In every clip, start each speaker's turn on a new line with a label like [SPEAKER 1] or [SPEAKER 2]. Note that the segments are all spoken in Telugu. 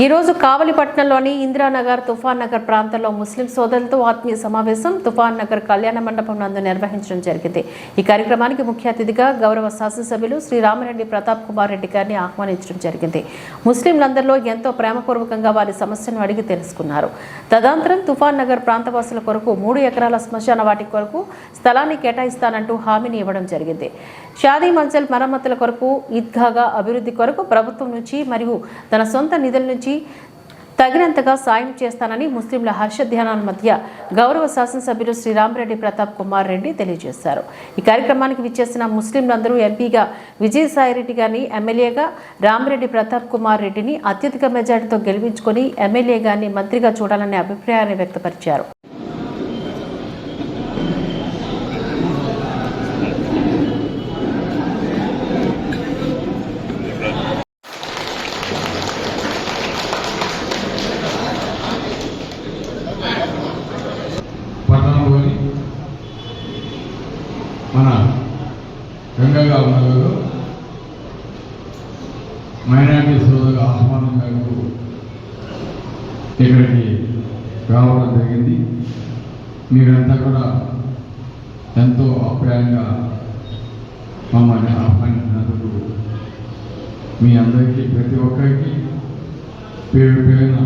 [SPEAKER 1] ఈరోజు కావలిపట్నంలోని ఇందిరానగర్ తుఫాన్ నగర్ ప్రాంతంలో ముస్లిం సోదరులతో ఆత్మీయ సమావేశం తుఫాన్ నగర్ కళ్యాణ మండపం నందు నిర్వహించడం జరిగింది. ఈ కార్యక్రమానికి ముఖ్య అతిథిగా గౌరవ శాసనసభ్యులు శ్రీ రామరెడ్డి ప్రతాప్ కుమార్ రెడ్డి గారిని ఆహ్వానించడం జరిగింది. ముస్లింలందరిలో ఎంతో ప్రేమపూర్వకంగా వారి సమస్యను అడిగి తెలుసుకున్నారు. తదనంతరం తుఫాన్ నగర్ ప్రాంతవాసుల కొరకు మూడు ఎకరాల శ్మశాన వాటి కొరకు స్థలాన్ని కేటాయిస్తానంటూ హామీని ఇవ్వడం జరిగింది. షాదీ మంచల్ మరమ్మతుల కొరకు ఈద్గాగా అభివృద్ధి కొరకు ప్రభుత్వం నుంచి మరియు తన సొంత నిధుల నుంచి తగినంతగా సాయం చేస్తానని ముస్లింల హర్షధ్యానాల మధ్య గౌరవ శాసనసభ్యులు శ్రీరామరెడ్డి ప్రతాప్ కుమార్ రెడ్డి తెలియజేశారు. ఈ కార్యక్రమానికి విచ్చేసిన ముస్లింలందరూ ఎంపీగా విజయసాయిరెడ్డి గారిని ఎమ్మెల్యేగా రామరెడ్డి ప్రతాప్ కుమార్ రెడ్డిని అత్యధిక మెజార్టీతో గెలిపించుకొని ఎమ్మెల్యే గారిని మంత్రిగా చూడాలనే అభిప్రాయాన్ని వ్యక్తపరిచారు.
[SPEAKER 2] గంగగా ఉన్నారు మైనార్టీ సోదరు ఆహ్వానం మేరకు ఇక్కడికి రావడం జరిగింది. మీరంతా కూడా ఎంతో అప్రాయంగా మమ్మల్ని ఆహ్వానించినందుకు మీ అందరికీ ప్రతి ఒక్కరికి పేరు పేరున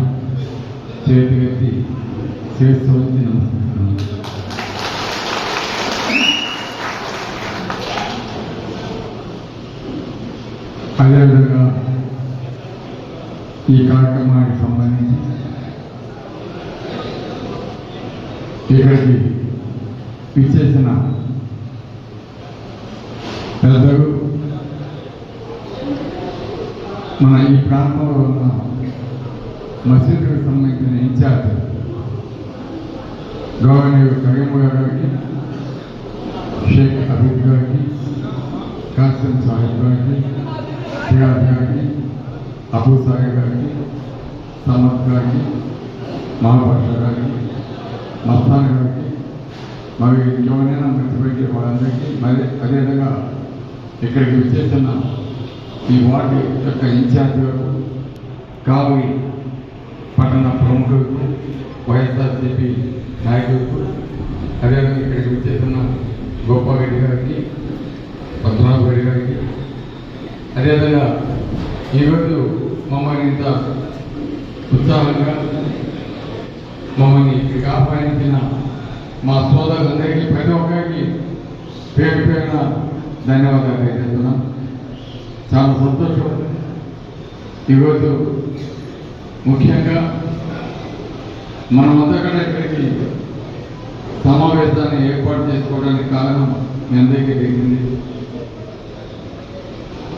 [SPEAKER 2] చేతి ఎత్తి చేస్తూ వచ్చి అదేవిధంగా ఈ కార్యక్రమానికి సంబంధించి ఇక్కడికి విచ్చేసిన పెద్దలు మన ఈ ప్రాంతంలో ఉన్న మసీదుకు సంబంధించిన ఇన్ఛార్జ్ గవర్నర్ కరీం గారికి షేక్ అబీద్ గారికి కాసిం సాహిబ్ గారికి ఫియాజ్ గారికి అబూ సాహిబ్ గారికి సమద్ గారికి మహాభాష గారికి మస్తాన్ గారికి మరి ఇంకెవరైనా మర్చిపోయి వాళ్ళందరికీ మరి అదేవిధంగా ఇక్కడికి విచ్చేసిన ఈ వార్డు యొక్క ఇన్ఛార్జీలకు కావి పట్టణ ప్రముఖులకు వైఎస్ఆర్సీ నాయకులకు అదేవిధంగా ఇక్కడికి వచ్చేసిన గోపాలరెడ్డి గారికి పద్మనాభ రెడ్డి గారికి అదేవిధంగా ఈరోజు మమ్మల్ని ఇంత ఉత్సాహంగా మమ్మల్ని ఇక్కడికి ఆహ్వానించిన మా సోదరులందరికీ ప్రతి ఒక్కరికి పేరు పేరున ధన్యవాదాలు తెలియజేస్తున్నాం. చాలా సంతోషం. ఈరోజు ముఖ్యంగా మనమంతా కూడా ఇక్కడికి సమావేశాన్ని ఏర్పాటు చేసుకోవడానికి కారణం మీ అందరికీ తెలిసింది.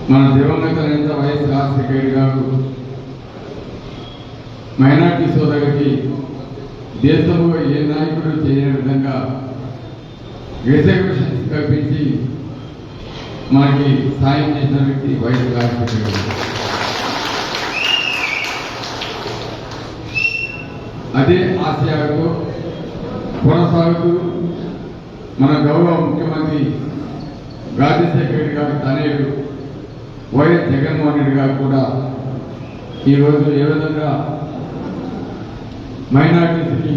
[SPEAKER 2] మన దివంగత నేత వైఎస్ రాజశేఖర గారు మైనార్టీ సోదరికి దేశంలో ఏ నాయకుడు చేయని విధంగా రిజర్వేషన్స్ కల్పించి మనకి సాయం చేసిన వ్యక్తి వైఎస్ రాజశేఖర్ గారు అదే ఆశయాలతో కొనసాగుతూ మన గౌరవ ముఖ్యమంత్రి రాజశేఖర్ రెడ్డి గారి తనయుడు వైఎస్ జగన్మోహన్ రెడ్డి గారు కూడా ఈరోజు ఏ విధంగా మైనార్టీస్కి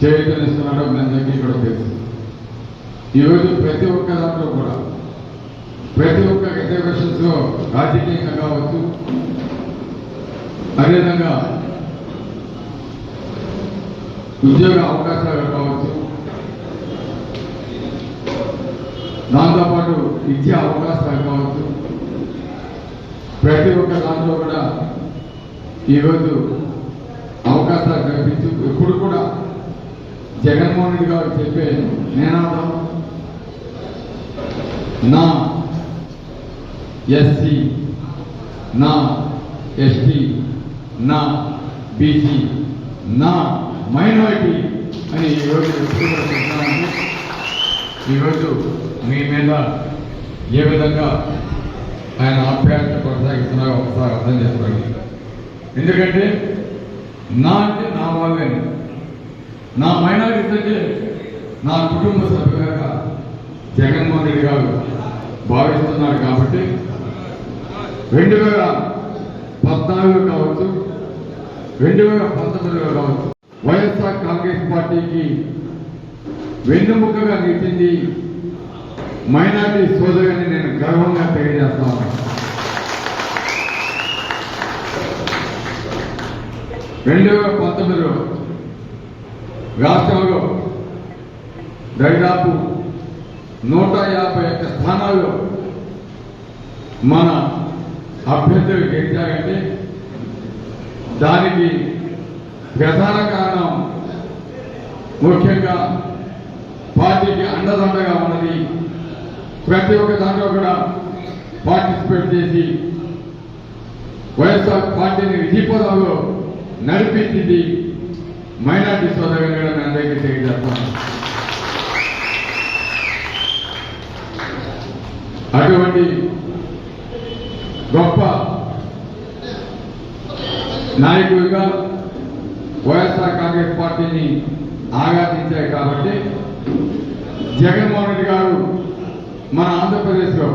[SPEAKER 2] చేయుతనిస్తున్నాడో మీ అందరికీ కూడా తెలుసు. ఈరోజు ప్రతి ఒక్క దాంట్లో కూడా ప్రతి ఒక్క రిజర్వేషన్స్లో రాజకీయంగా కావచ్చు అదేవిధంగా ఉద్యోగ అవకాశాలు కావచ్చు దాంతోపాటు విద్యా అవకాశాలు కావచ్చు ప్రతి ఒక్క దాంట్లో కూడా ఈరోజు అవకాశాలు కల్పించు ఎప్పుడు కూడా జగన్మోహన్ రెడ్డి గారు చెప్పే నినాదం. నా ఎస్సీ నా ఎస్టీ నా బీసీ నా మైనారిటీ అని ఈరోజు చెప్తున్నాను ఈరోజు మీ మీద ఏ విధంగా ఆయన ఆప్యాయత కొనసాగిస్తున్నారో ఒకసారి అర్థం చేసుకోండి. ఎందుకంటే నా అంటే నా వాళ్ళే నా మైనారిటీ అంటే నా కుటుంబ సభ్యులుగా జగన్మోహన్ రెడ్డి గారు భావిస్తున్నారు కాబట్టి రెండు వేల పద్నాలుగు కావచ్చు రెండు వేల పంతొమ్మిదిలో కావచ్చు వైఎస్ఆర్ కాంగ్రెస్ పార్టీకి వెన్నుముకగా నిలిచింది మైనార్టీ సోదరుని నేను గర్వంగా తెలియజేస్తాం రెండు వేల పంతొమ్మిదిలో రాష్ట్రంలో దాదాపు నూట యాభై ఒక్క స్థానాల్లో మన అభ్యర్థులు గెలిచారంటే దానికి ప్రధాన కారణం ముఖ్యంగా పార్టీకి అండదండగా ఉన్నది ప్రతి ఒక్క దాంట్లో కూడా పార్టిసిపేట్ చేసి వైఎస్ఆర్ పార్టీని విధిపదంలో నడిపించింది మైనార్టీ సోదరులు కూడా మీ అందరికీ తెలియజేస్తాను అటువంటి గొప్ప నాయకుడిగా వైఎస్ఆర్ కాంగ్రెస్ పార్టీని ఆరాధించాయి కాబట్టి జగన్మోహన్ రెడ్డి గారు మన ఆంధ్రప్రదేశ్లో